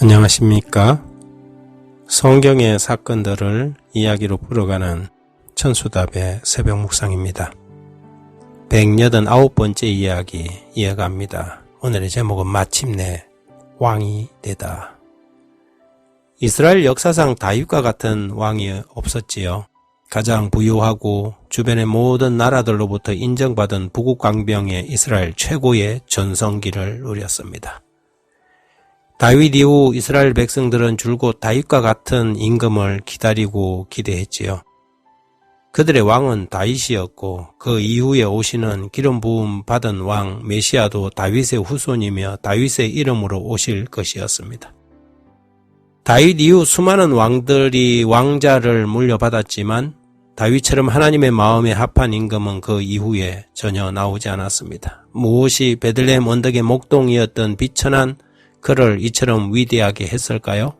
안녕하십니까? 성경의 사건들을 이야기로 풀어가는 천수답의 새벽 묵상입니다. 189번째 이야기 이어갑니다. 오늘의 제목은 마침내 왕이 되다. 이스라엘 역사상 다윗과 같은 왕이 없었지요. 가장 부유하고 주변의 모든 나라들로부터 인정받은 부국 강병의 이스라엘 최고의 전성기를 누렸습니다. 다윗 이후 이스라엘 백성들은 줄곧 다윗과 같은 임금을 기다리고 기대했지요. 그들의 왕은 다윗이었고 그 이후에 오시는 기름 부음 받은 왕 메시아도 다윗의 후손이며 다윗의 이름으로 오실 것이었습니다. 다윗 이후 수많은 왕들이 왕자를 물려받았지만 다윗처럼 하나님의 마음에 합한 임금은 그 이후에 전혀 나오지 않았습니다. 무엇이 베들레헴 언덕의 목동이었던 비천한 그를 이처럼 위대하게 했을까요?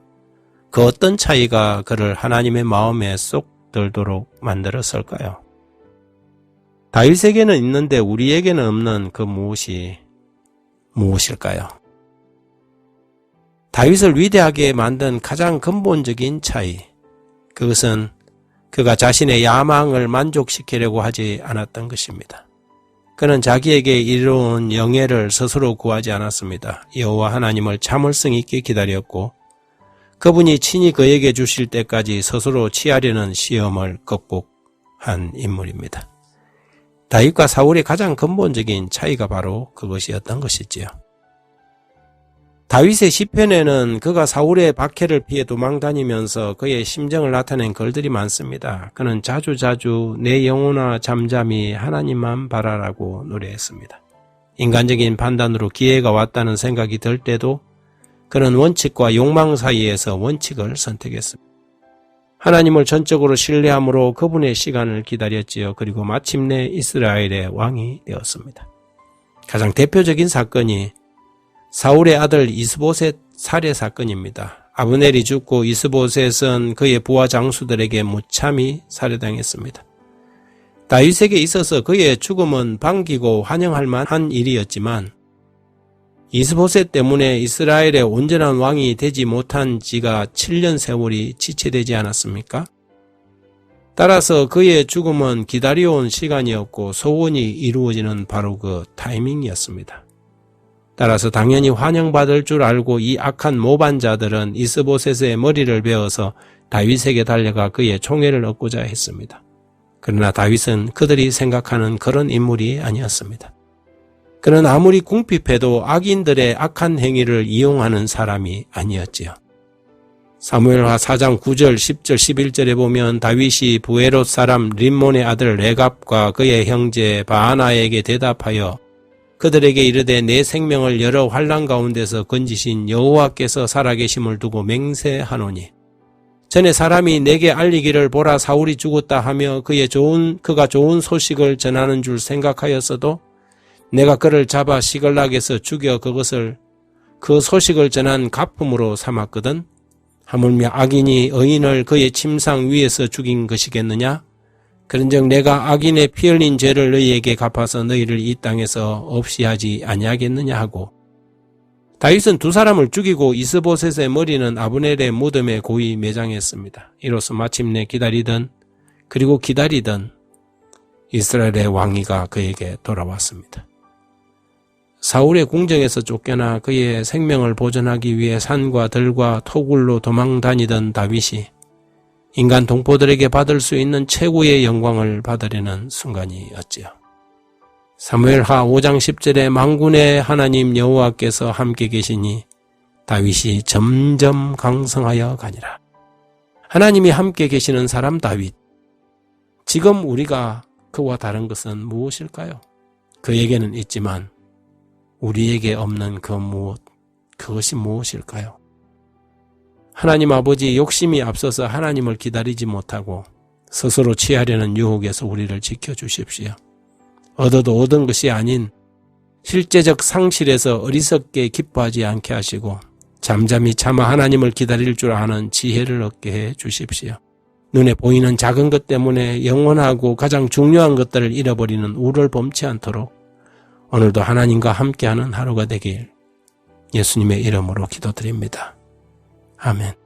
그 어떤 차이가 그를 하나님의 마음에 쏙 들도록 만들었을까요? 다윗에게는 있는데 우리에게는 없는 그 무엇이 무엇일까요? 다윗을 위대하게 만든 가장 근본적인 차이. 그것은 그가 자신의 야망을 만족시키려고 하지 않았던 것입니다. 그는 자기에게 이루어온 영예를 스스로 구하지 않았습니다. 여호와 하나님을 참을성 있게 기다렸고 그분이 친히 그에게 주실 때까지 스스로 취하려는 시험을 극복한 인물입니다. 다윗과 사울의 가장 근본적인 차이가 바로 그것이었던 것이지요. 다윗의 시편에는 그가 사울의 박해를 피해 도망다니면서 그의 심정을 나타낸 글들이 많습니다. 그는 자주자주 내 영혼아 잠잠히 하나님만 바라라고 노래했습니다. 인간적인 판단으로 기회가 왔다는 생각이 들 때도 그는 원칙과 욕망 사이에서 원칙을 선택했습니다. 하나님을 전적으로 신뢰함으로 그분의 시간을 기다렸지요. 그리고 마침내 이스라엘의 왕이 되었습니다. 가장 대표적인 사건이 사울의 아들 이스보셋 살해 사건입니다. 아브넬이 죽고 이스보셋은 그의 부하 장수들에게 무참히 살해당했습니다. 다윗에게 있어서 그의 죽음은 반기고 환영할 만한 일이었지만 이스보셋 때문에 이스라엘의 온전한 왕이 되지 못한 지가 7년 세월이 지체되지 않았습니까? 따라서 그의 죽음은 기다려온 시간이었고 소원이 이루어지는 바로 그 타이밍이었습니다. 따라서 당연히 환영받을 줄 알고 이 악한 모반자들은 이스보셋의 머리를 베어서 다윗에게 달려가 그의 총애를 얻고자 했습니다. 그러나 다윗은 그들이 생각하는 그런 인물이 아니었습니다. 그는 아무리 궁핍해도 악인들의 악한 행위를 이용하는 사람이 아니었지요. 사무엘하 4장 9절, 10절, 11절에 보면 다윗이 부에롯 사람 림몬의 아들 레갑과 그의 형제 바하나에게 대답하여 그들에게 이르되 내 생명을 여러 환란 가운데서 건지신 여호와께서 살아계심을 두고 맹세하노니. 전에 사람이 내게 알리기를 보라 사울이 죽었다 하며 그의 좋은 그가 좋은 소식을 전하는 줄 생각하였어도 내가 그를 잡아 시글락에서 죽여 그것을 그 소식을 전한 가품으로 삼았거든. 하물며 악인이 의인을 그의 침상 위에서 죽인 것이겠느냐 그런즉 내가 악인의 피 흘린 죄를 너희에게 갚아서 너희를 이 땅에서 없이 하지 아니하겠느냐 하고 다윗은 두 사람을 죽이고 이스보셋의 머리는 아브넬의 무덤에 고이 매장했습니다. 이로써 마침내 기다리던 그리고 기다리던 이스라엘의 왕위가 그에게 돌아왔습니다. 사울의 궁정에서 쫓겨나 그의 생명을 보존하기 위해 산과 들과 토굴로 도망 다니던 다윗이 인간 동포들에게 받을 수 있는 최고의 영광을 받으려는 순간이었지요. 사무엘하 5장 10절에 망군의 하나님 여호와께서 함께 계시니 다윗이 점점 강성하여 가니라. 하나님이 함께 계시는 사람 다윗. 지금 우리가 그와 다른 것은 무엇일까요? 그에게는 있지만 우리에게 없는 그 무엇, 그것이 무엇일까요? 하나님 아버지 욕심이 앞서서 하나님을 기다리지 못하고 스스로 취하려는 유혹에서 우리를 지켜주십시오. 얻어도 얻은 것이 아닌 실제적 상실에서 어리석게 기뻐하지 않게 하시고 잠잠히 참아 하나님을 기다릴 줄 아는 지혜를 얻게 해 주십시오. 눈에 보이는 작은 것 때문에 영원하고 가장 중요한 것들을 잃어버리는 우를 범치 않도록 오늘도 하나님과 함께하는 하루가 되길 예수님의 이름으로 기도드립니다. 아멘.